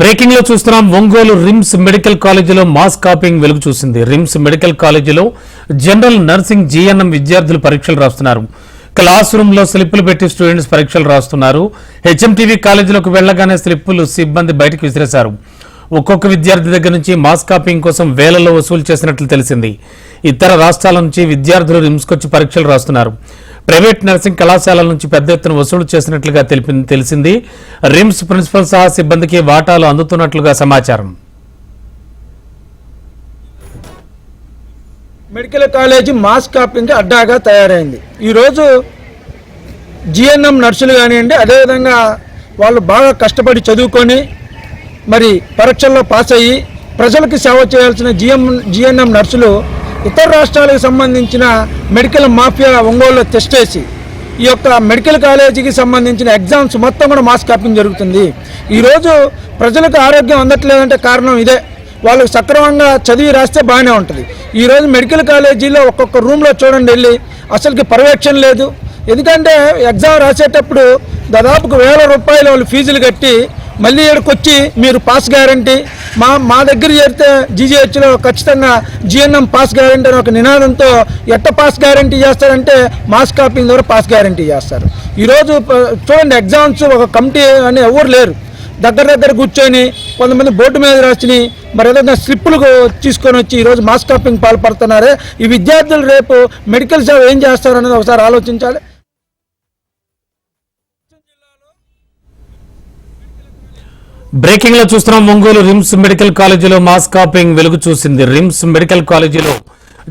బ్రేకింగ్లో చూస్తున్నాం. Ongole RIMS medical కాలేజీలో mass copying వెలుగు చూసింది. రిమ్స్ మెడికల్ కాలేజీలో జనరల్ నర్సింగ్ జీఎన్ఎం విద్యార్థులు పరీక్షలు రాస్తున్నారు. క్లాస్ రూమ్లో స్లిప్పులు పెట్టి స్టూడెంట్స్ పరీక్షలు రాస్తున్నారు. హెచ్ఎంటీవీ కాలేజీలోకి వెళ్ళగానే స్లిప్పులు సిబ్బంది బయటకు విసిరేశారు. ఒక్కొక్క విద్యార్థి దగ్గర నుంచి మాస్ కాపింగ్ కోసం వేలలో వసూలు చేసినట్లు తెలిసింది. ఇతర రాష్ట్రాల నుంచి విద్యార్థులు రిమ్స్కొచ్చి పరీక్షలు రాస్తున్నారు. ప్రైవేట్ నర్సింగ్ కళాశాలల నుంచి పెద్ద ఎత్తున వసూలు చేసినట్లుగా తెలిపింది తెలిసింది. రిమ్స్ ప్రిన్సిపల్ సహా సిబ్బందికి వాటాలు అందుతున్నట్లుగా సమాచారం. మెడికల్ కాలేజీ మాస్ కాపింగ్ అడ్డాగా తయారైంది. ఈరోజు జిఎన్ఎం నర్సులు కానివ్వండి అదేవిధంగా వాళ్ళు బాగా కష్టపడి చదువుకొని మరి పరీక్షల్లో పాస్ అయ్యి ప్రజలకు సేవ చేయాల్సిన జిఎం జిఎన్ఎం నర్సులు ఇతర రాష్ట్రాలకు సంబంధించిన మెడికల్ మాఫియా ఒంగోలులో టెస్ట్ చేసి ఈ యొక్క మెడికల్ కాలేజీకి సంబంధించిన ఎగ్జామ్స్ మొత్తం కూడా మాస్ కాపింగ్ జరుగుతుంది. ఈరోజు ప్రజలకు ఆరోగ్యం అందట్లేదంటే కారణం ఇదే. వాళ్ళు సక్రమంగా చదివి రాస్తే బాగానే ఉంటుంది. ఈరోజు మెడికల్ కాలేజీలో ఒక్కొక్క రూమ్లో చూడండి వెళ్ళి అసలుకి పర్యవేక్షణ లేదు. ఎందుకంటే ఎగ్జామ్ రాసేటప్పుడు దాదాపుకు వేల రూపాయలు వాళ్ళు ఫీజులు కట్టి మళ్ళీ ఇక్కడికి వచ్చి మీరు పాస్ గ్యారంటీ మా మా దగ్గర చేరితే జీజీహెచ్లో ఖచ్చితంగా జిఎన్ఎం పాస్ గ్యారంటీ అని ఒక నినాదంతో ఎట్ట పాస్ గ్యారంటీ చేస్తారంటే మాస్ కాపింగ్ ద్వారా పాస్ గ్యారంటీ చేస్తారు. ఈరోజు చూడండి ఎగ్జామ్స్ ఒక కమిటీ అని ఎవరు లేరు. దగ్గర దగ్గర కూర్చొని కొంతమంది బోర్డు మీద రాసిని మరి ఏదైనా స్లిప్పులు తీసుకొని వచ్చి ఈరోజు మాస్ కాపింగ్ పాల్పడుతున్నారే. ఈ విద్యార్థులు రేపు మెడికల్ సేవ ఏం చేస్తారనేది ఒకసారి ఆలోచించాలి. బ్రేకింగ్లో చూస్తున్నాం ఒంగోలు రిమ్స్ మెడికల్ కాలేజీలో మాస్ కాపింగ్ వెలుగు చూసింది. రిమ్స్ మెడికల్ కాలేజీలో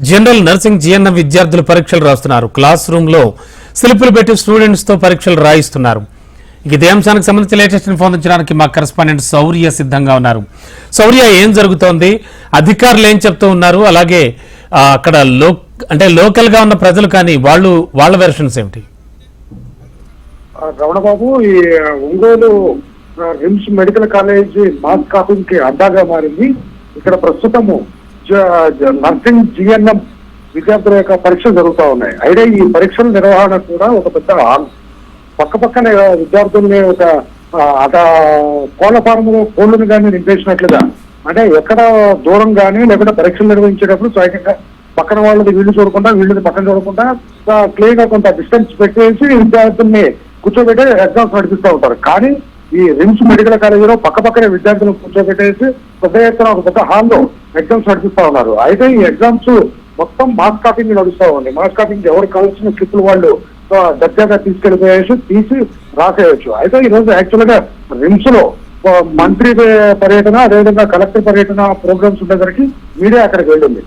జనరల్ నర్సింగ్ జిఎన్ఎం విద్యార్థులు పరీక్షలు రాస్తున్నారు. క్లాస్ రూమ్లో స్లిప్పులు పెట్టి స్టూడెంట్స్తో పరీక్షలు రాయిస్తున్నారు. ఇక ఇదే అంశానికి సంబంధించి లేటెస్ట్ ఇన్ఫార్మేషన్ మా కరెస్పాండెంట్ శౌర్య సిద్ధంగా ఉన్నారు. శౌర్య ఏం జరుగుతోంది? అధికారులు ఏం చెప్తూ ఉన్నారు? అలాగే అక్కడ లో అంటే లోకల్గా ఉన్న ప్రజలు కానీ వాళ్ళు వాళ్ళ వెర్షన్స్ ఏమిటి? రమణబాబు ఈ Ongole RIMS medical college mass కాపింగ్కి అడ్డాగా మారింది. ఇక్కడ ప్రస్తుతము జ- నర్సింగ్ జిఎన్ఎం విద్యార్థుల యొక్క పరీక్షలు జరుగుతూ ఉన్నాయి. అయితే ఈ పరీక్షల నిర్వహణ కూడా ఒక పెద్ద హాల్ పక్క పక్కనే విద్యార్థుల్ని ఒక అట కోళ్ళ ఫారంలో కోళ్ళను కానీ నింపేసినట్లుగా అంటే ఎక్కడ దూరం కానీ లేకపోతే పరీక్షలు నిర్వహించేటప్పుడు స్వయంగా పక్కన వాళ్ళది వీళ్ళు చూడకుండా వీళ్ళని పక్కన చూడకుండా క్లియర్గా కొంత డిస్టెన్స్ పెట్టేసి విద్యార్థుల్ని కూర్చోబెట్టి ఎగ్జామ్స్ నడిపిస్తూ ఉంటారు. కానీ ఈ రిమ్స్ మెడికల్ కాలేజీలో పక్క పక్కనే విద్యార్థులను కూర్చోబెట్టేసి పెద్ద ఎత్తున ఒక పెద్ద హాల్లో ఎగ్జామ్స్ నడిపిస్తా ఉన్నారు. అయితే ఈ ఎగ్జామ్స్ మొత్తం మాస్ కాపింగ్ నడుస్తా ఉంది. మాస్ కాపింగ్ ఎవరు కావాల్సిన స్లిప్పులు వాళ్ళు దగ్గరగా తీసుకెళ్ళిపోయేసి తీసి రాసేయచ్చు. అయితే ఈ రోజు యాక్చువల్గా రిమ్స్లో మంత్రి పర్యటన అదేవిధంగా కలెక్టర్ పర్యటన ప్రోగ్రామ్స్ ఉండేసరికి మీడియా అక్కడికి వెళ్ళింది.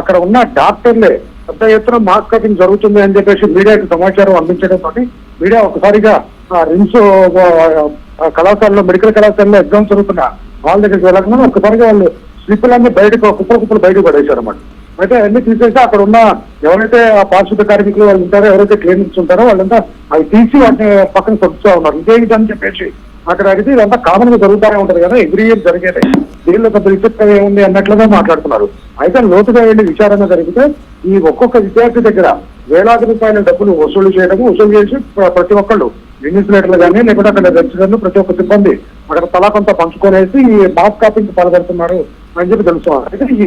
అక్కడ ఉన్న డాక్టర్లే పెద్ద ఎత్తున మాస్ కటింగ్ జరుగుతుంది అని చెప్పేసి మీడియాకి సమాచారం అందించడంతో మీడియా ఒకసారిగా రిమ్స్ కళాశాలలో మెడికల్ కళాశాలలో ఎగ్జామ్స్ జరుగుతున్న వాళ్ళ దగ్గరికి వెళ్ళకుండా ఒకసారిగా వాళ్ళు స్లిప్పులన్నీ బయటకు కుప్పలు కుప్పలు బయటకు పడేశారు అన్నమాట అయితే అన్ని తీసేసి అక్కడ ఉన్న ఎవరైతే ఆ పారిశుద్ధ కార్మికులు వాళ్ళు ఉంటారో ఎవరైతే క్లీనిక్స్ ఉంటారో వాళ్ళంతా అవి తీసి వాటిని పక్కన కొడుతూ ఉన్నారు. ఇదేంటి అని చెప్పేసి అక్కడ అడిగితే ఇదంతా కామన్గా జరుగుతూనే ఉంటది కదా ఎవ్రీ ఇయర్ జరిగేది. దీనిలో కొంత విచిత్రం ఏముంది అన్నట్లుగా మాట్లాడుతున్నారు. అయితే లోతుగా వెళ్ళి విచారణ జరిగితే ఈ ఒక్కొక్క విద్యార్థి దగ్గర వేలాది రూపాయల డబ్బులు వసూలు చేయడము వసూలు చేసి ప్రతి ఒక్కళ్ళు ఇన్విజిలేటర్లు కానీ లేకపోతే అక్కడ రెసిడెంట్లు ప్రతి ఒక్క సిబ్బంది అక్కడ తలా కొంత పంచుకొనేసి ఈ మాస్ కాపింగ్ పాల్గొడుతున్నారు అని చెప్పి తెలుసు. అయితే ఈ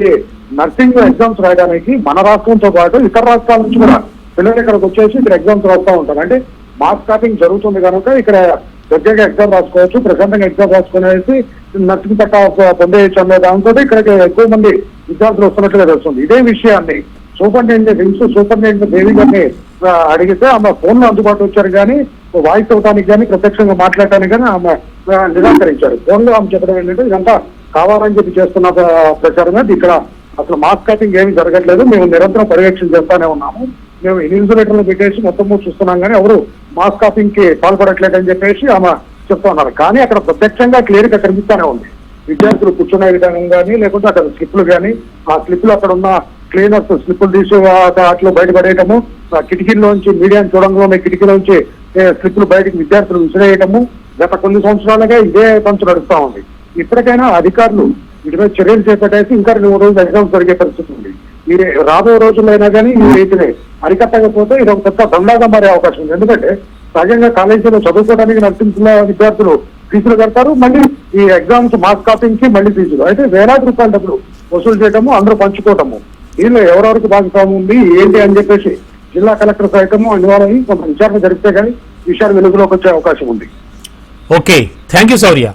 నర్సింగ్ ఎగ్జామ్స్ రాయడానికి మన రాష్ట్రంతో పాటు ఇతర రాష్ట్రాల నుంచి కూడా పిల్లలు ఇక్కడికి వచ్చేసి ఇక్కడ ఎగ్జామ్స్ రాస్తూ ఉంటారు. అంటే మాస్ కాపింగ్ జరుగుతుంది కనుక ఇక్కడ దగ్గరగా ఎగ్జామ్ రాసుకోవచ్చు ప్రశాంతంగా ఎగ్జామ్ రాసుకునేసి నర్సింగ్ పట్ట పొందేయచ్చు అనే దాంతో ఇక్కడికి ఎక్కువ మంది విద్యార్థులు వస్తున్నట్లుగా తెలుస్తుంది. ఇదే విషయాన్ని సూపరింటెండెంట్ రిమ్స్ సూపరింటెండెంట్ దేవి గారిని అడిగితే ఆమె ఫోన్లో అందుబాటు వచ్చారు కానీ వాయిస్ అవడానికి కానీ ప్రత్యక్షంగా మాట్లాడటానికి కానీ ఆమె నిరాకరించారు. ఫోన్లో ఆమె చెప్పడం ఏంటంటే ఇదంతా కావాలని చెప్పి చేస్తున్న ప్రచారం ప్రచారమే ఇక్కడ అసలు మాస్ కటింగ్ ఏమీ జరగట్లేదు. మేము నిరంతరం పర్యవేక్షణ చేస్తానే ఉన్నాము. మేము ఇన్సులేటర్లు పెట్టేసి మొత్తం చూస్తున్నాం కానీ ఎవరు మాస్ కాపింగ్కి పాల్పడట్లేదు అని చెప్పేసి ఆమె చెప్తా ఉన్నారు. కానీ అక్కడ ప్రత్యక్షంగా క్లియర్గా కనిపిస్తానే ఉంది. విద్యార్థులు కూర్చునే విధానం కానీ లేకుంటే అక్కడ స్లిప్లు కానీ ఆ స్లిప్లు అక్కడ ఉన్న క్లీనర్స్ స్లిప్పులు తీసి అట్లా బయటపడేయటము ఆ కిటికీలోంచి మీడియాని చూడంలోనే కిటికీలోంచి ఏ, స్లిప్పులు బయటకు విద్యార్థులు విసిరేయటము గత కొన్ని సంవత్సరాలుగా ఇదే పంచు నడుస్తా ఉంది. ఇప్పటికైనా అధికారులు వీటి మీద చర్యలు చేపట్టేసి ఇంకా రెండు రోజులు ఎగ్జామ్స్ జరిగే పరిస్థితి ఉంది. ఈ రాబోయే రోజులైనా కానీ ఈ రీతిని అరికట్టకపోతే ఇది ఒక పెద్ద దండాగా మారే అవకాశం ఉంది. ఎందుకంటే సహజంగా కాలేజీలో చదువుకోవడానికి నడిపించిన విద్యార్థులు ఫీజులు కడతారు మళ్ళీ ఈ ఎగ్జామ్స్ మార్క్ కాపింగ్కి మళ్ళీ ఫీజులు. అయితే వేలాది రూపాయల డబ్బులు వసూలు చేయటము అందరూ పంచుకోవటము. దీనిలో ఎవరెవరికి భాగస్వామ్యం ఉంది ఏంటి అని చెప్పేసి జిల్లా కలెక్టర్ సైతము అనివార్యం కొంత విచారణ జరిపితే కానీ విషయాలు వెలుగులోకి వచ్చే అవకాశం ఉంది. ఓకే. Thank you Sourya